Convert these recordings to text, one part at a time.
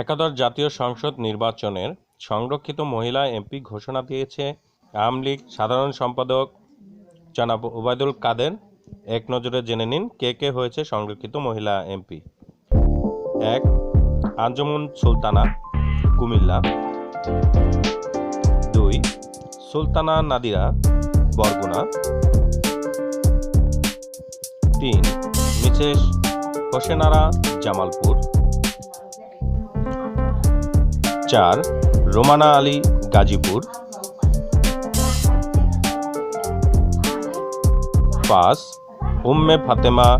একাদশ জাতীয় সংসদ নির্বাচনের সংরক্ষিত মহিলা এমপি ঘোষণা দিয়েছে। আওয়ামী লীগ সাধারণ সম্পাদক জনাব ওবায়দুল কাদের এক নজরে জেনে নিন কে কে হয়েছে সংরক্ষিত মহিলা এমপি। এক, আঞ্জুমুন সুলতানা, কুমিল্লা। দুই, সুলতানা নাদিরা, বরগুনা। তিন, মিসেস হোসেনারা জামালপুর। চার, রোমানা আলী, গাজীপুর। পাঁচ, উম্মে ফাতেমা,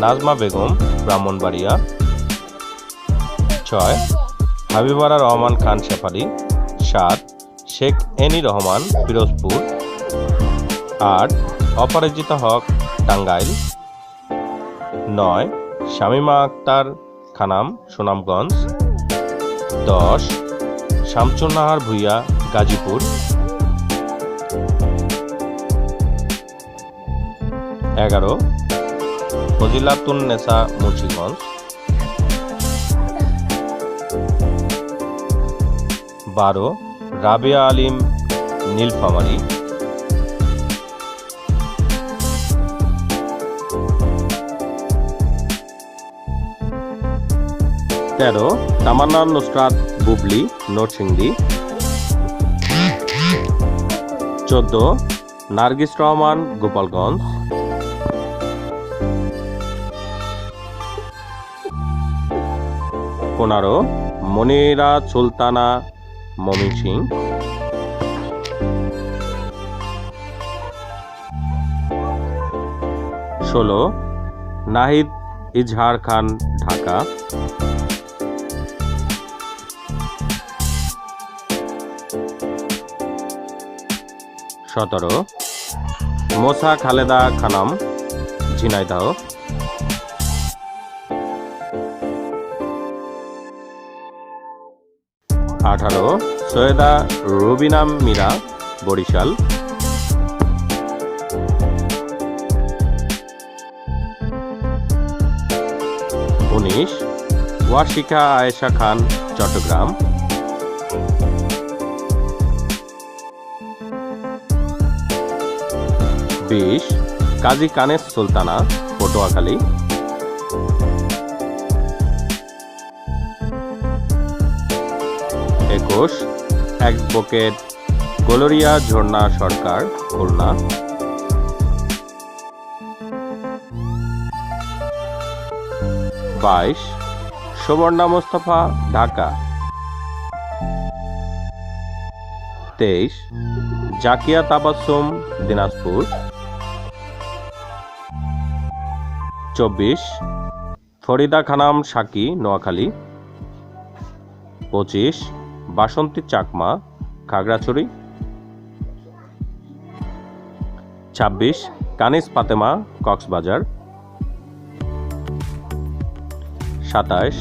নাজমা বেগম, ব্রাহ্মণবাড়িয়া। ছয়, হাবিবারা রহমান খান শেফালি। সাত, শেখ এনি রহমান, পিরোজপুর। আট, অপরাজিতা হক, টাঙ্গাইল। নয়, শামিমা আক্তার, খানাম, সুনামগঞ্জ। দশ শামচুন্নাহার ভুইয়া গাজীপুর। এগারো ফজিলাতুন নেসা মুন্সিগঞ্জ। বারো রাবিয়া আলিম নীলফামারী। তেরো তামান্না নুসরাত বুবলি নরসিংদী। চোদ্দ, নার্গিস রহমান, গোপালগঞ্জ। পনেরো, মনিরা সুলতানা মমিন সিং। ষোলো, নাহিদ ইজহার খান, ঢাকা। সতেরো। মোসা খালেদা খানাম, ঝিনাইদহ। আঠারো, সৈয়দা রুবিনা মীরা, বরিশাল। উনিশ ওয়াশিকা আয়েশা খান, চট্টগ্রাম। বিশ কাজী কানেস সুলতানা, পটুয়াখালী। একুশ, অ্যাডভোকেট গোলরিয়া ঝর্ণা সরকার, খুলনা। বাইশ, সুবর্ণা মোস্তফা, ঢাকা। তেইশ, জাকিয়া তাবাসুম, দিনাজপুর। চব্বিশ, ফরিদা খানাম সাকি, নোয়াখালী। পঁচিশ, বাসন্তী চাকমা, খাগড়াছড়ি। ছাব্বিশ, কানিস ফাতেমা, কক্সবাজার। সাতাশ,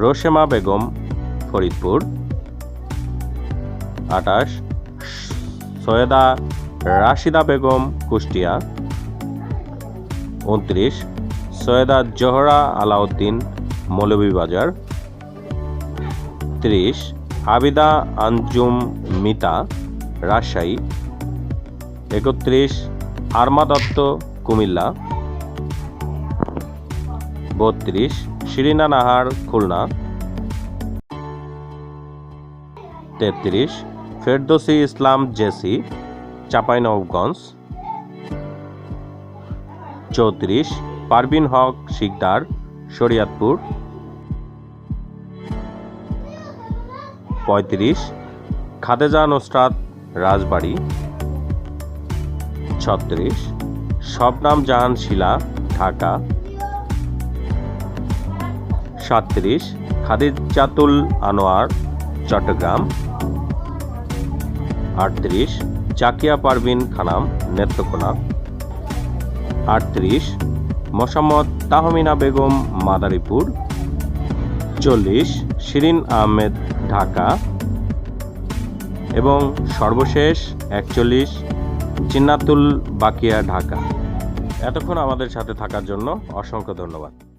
রোশেমা বেগম, ফরিদপুর। আটাশ সৈয়দা রাশিদা বেগম কুষ্টিয়া। উনত্রিশ। সৈয়দা জোহরা আলাউদ্দিন মৌলভীবাজার। ত্রিশ। আবিদা আঞ্জুম মিতা, রাজশাহী। একত্রিশ। আরমা দত্ত কুমিল্লা। বত্রিশ। শিরিনা নাহার খুলনা। তেত্রিশ। ফেরদোসি ইসলাম জেসি, চাঁপাইনবাবগঞ্জ। চৌত্রিশ পারবিন হক শিকদার, শরিয়াতপুর। পঁয়ত্রিশ, খাদেজা নুসরাত রাজবাড়ি। ছত্রিশ, শবনাম জাহান শিলা, ঢাকা। সাতত্রিশ খাদিজাতুল আনোয়ার, চট্টগ্রাম। আটত্রিশ জাকিয়া পারভিন খানাম, নেত্রকোনা। আটত্রিশ, মোসাম্মদ তাহমিনা বেগম, মাদারীপুর। চল্লিশ, শিরিন আহমেদ, ঢাকা। এবং সর্বশেষ একচল্লিশ, জিন্নাতুল বাকিয়া, ঢাকা। এতক্ষণ আমাদের সাথে থাকার জন্য অসংখ্য ধন্যবাদ।